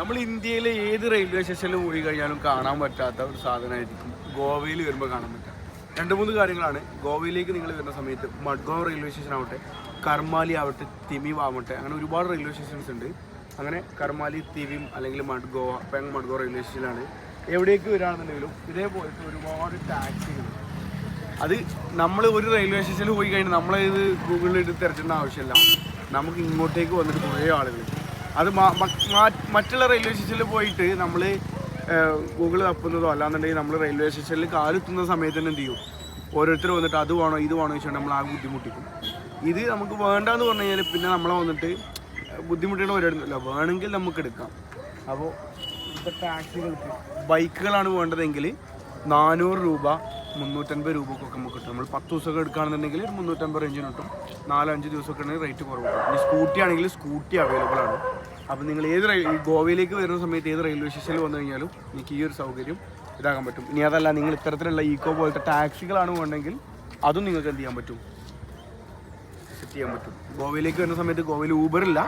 നമ്മൾ ഇന്ത്യയിലെ ഏത് റെയിൽവേ സ്റ്റേഷനിൽ പോയി കഴിഞ്ഞാലും കാണാൻ പറ്റാത്ത ഒരു സാധനമായിരിക്കും ഗോവയിൽ വരുമ്പോൾ കാണാൻ പറ്റുക രണ്ട് മൂന്ന് കാര്യങ്ങളാണ്. ഗോവയിലേക്ക് നിങ്ങൾ വരുന്ന സമയത്ത് മഡ്ഗോവ് റെയിൽവേ സ്റ്റേഷൻ ആവട്ടെ കർമാലി ആവട്ടെ തിമീവ് ആവട്ടെ അങ്ങനെ ഒരുപാട് റെയിൽവേ സ്റ്റേഷൻസ് ഉണ്ട്. അങ്ങനെ കർമാലി തിവിം അല്ലെങ്കിൽ മഡ്ഗോ പെങ് മഡ്ഗോ റെയിൽവേ സ്റ്റേഷനിലാണ് എവിടേക്ക് വരികയാണെന്നുണ്ടെങ്കിലും ഇതേപോലത്തെ ഒരുപാട് ടാക്സികൾ അത് നമ്മൾ ഒരു റെയിൽവേ സ്റ്റേഷനിൽ പോയി കഴിഞ്ഞാൽ നമ്മളത് ഗൂഗിളിൽ എടുത്ത് തിരച്ചേണ്ട ആവശ്യമില്ല. നമുക്ക് ഇങ്ങോട്ടേക്ക് വന്നിട്ട് കുറേ ആളുകൾ അത് മറ്റുള്ള റെയിൽവേ സ്റ്റേഷനിൽ പോയിട്ട് നമ്മൾ ഗൂഗിൾ തപ്പുന്നതോ അല്ലാന്നുണ്ടെങ്കിൽ നമ്മൾ റെയിൽവേ സ്റ്റേഷനിൽ കാലെത്തുന്ന സമയത്ത് തന്നെ എന്ത് ചെയ്യും? ഓരോരുത്തർ വന്നിട്ട് അത് വേണോ ഇത് വേണോ വെച്ചാൽ നമ്മൾ ആ ബുദ്ധിമുട്ടിക്കും. ഇത് നമുക്ക് വേണ്ടാന്ന് പറഞ്ഞു കഴിഞ്ഞാൽ പിന്നെ നമ്മളെ വന്നിട്ട് ബുദ്ധിമുട്ടുകൾ ഒരിടന്നില്ല വേണമെങ്കിൽ നമുക്ക് എടുക്കാം. അപ്പോൾ ഇപ്പോൾ ടാക്സികൾക്ക് ബൈക്കുകളാണ് വേണ്ടതെങ്കിൽ നാനൂറ് രൂപ മുന്നൂറ്റൻപത് രൂപക്കൊക്കെ നമുക്ക് കിട്ടും. നമ്മൾ പത്ത് ദിവസമൊക്കെ എടുക്കുകയാണെന്നുണ്ടെങ്കിൽ മുന്നൂറ്റമ്പത് റേഞ്ചിന് കിട്ടും. നാലഞ്ച് ദിവസമൊക്കെ ഉണ്ടെങ്കിൽ റേറ്റ് കുറവ് സ്കൂട്ടി ആണെങ്കിൽ സ്കൂട്ടി അവൈലബിൾ ആണ്. അപ്പോൾ നിങ്ങൾ ഏത് റെയിൽ ഗോവയിലേക്ക് വരുന്ന സമയത്ത് ഏത് റെയിൽവേ സ്റ്റേഷനിൽ വന്നു കഴിഞ്ഞാലും നിങ്ങൾക്ക് ഈ ഒരു സൗകര്യം ഇതാക്കാൻ പറ്റും. ഇനി അതല്ല നിങ്ങൾ ഇത്തരത്തിലുള്ള ഈക്കോ പോലത്തെ ടാക്സികളാണ് വേണ്ടെങ്കിൽ അതും നിങ്ങൾക്ക് എന്ത് ചെയ്യാൻ പറ്റും? സെറ്റ് ചെയ്യാൻ പറ്റും. ഗോവയിലേക്ക് വരുന്ന സമയത്ത് ഗോവയിൽ ഊബർ ഇല്ല.